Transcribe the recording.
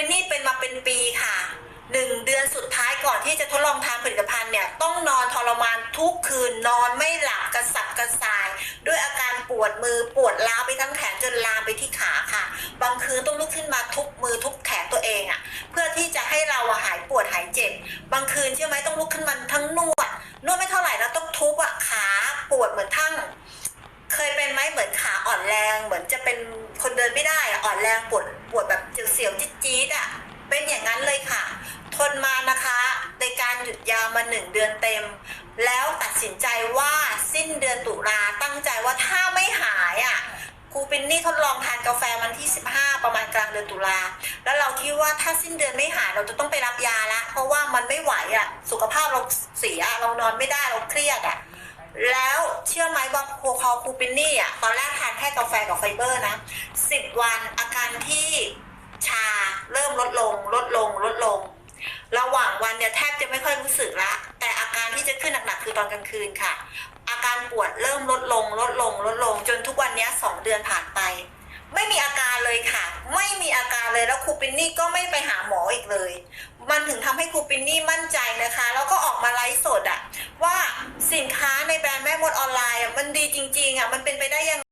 เปีค่ะหนึ่งเดือนสุดท้ายก่อนที่จะทดลองทานผลิตภัณฑ์เนี่ยต้องนอนทรมานทุกคืนนอนไม่หลับกระสับกระส่าย ด้วยอาการปวดมือปวดล้าไปทั้งแขนจนลามไปที่ขาค่ะ บางคืนต้องลุกขึ้นมาทุบมือทุบแขนตัวเองอะ่ะ เพื่อที่จะให้เราหายปวดหายเจ็บบางคืนเชื่อไหมต้องลุกขึ้นมาทั้งนวดนวดไม่เท่าไหร่แล้วต้องทุบอะขาปวดเหมือนทั้ง เคยเป็นไหมเหมือนขาอ่อนแรง เหมือนจะเป็นคนเดินไม่ได้ อ่อนแรงปวดปวดแบบเสียวๆจี๊ดๆอะเป็นอย่างนั้นเลยค่ะ ทนมานะคะในการหยุดยาวมาหนึ่งเดือนเต็ม แล้วตัดสินใจว่าสิ้นเดือนตุลาตั้งใจว่าถ้าไม่หายอะครูเป็นนี่ทดลองทานกาแฟวันที่ 15 ประมาณกลางเดือนตุลา แล้วเราคิดว่าถ้าสิ้นเดือนไม่หายเราจะต้องไปรับยาละ เพราะว่ามันไม่ไหวอะ สุขภาพเราเสีย เรานอนไม่ได้ เราเครียดอะ แล้ว เชื่อไหมว่าโคคอคูปินนี่อะตอนแรกทานแค่กาแฟกับไฟเบอร์นะสิบวันอาการที่ชาเริ่มลดลง ลดลง ลดลง ระหว่างวันเนี่ยแทบจะไม่ค่อยรู้สึกละ แต่อาการที่จะขึ้นหนักๆคือตอนกลางคืนค่ะ อาการปวดเริ่มลดลง ลดลง ลดลง จนทุกวันนี้สองเดือนผ่านไป ไม่มีอาการเลยค่ะ ไม่มีอาการเลยแล้วครูปินนี่ก็ไม่ไปหาหมออีกเลย มันถึงทำให้ครูปินนี่มั่นใจนะคะ แล้วก็ออกมาไลฟ์สดอะว่าสินค้าในแบรนด์ จริง ๆอะมันเป็นไปได้ยัง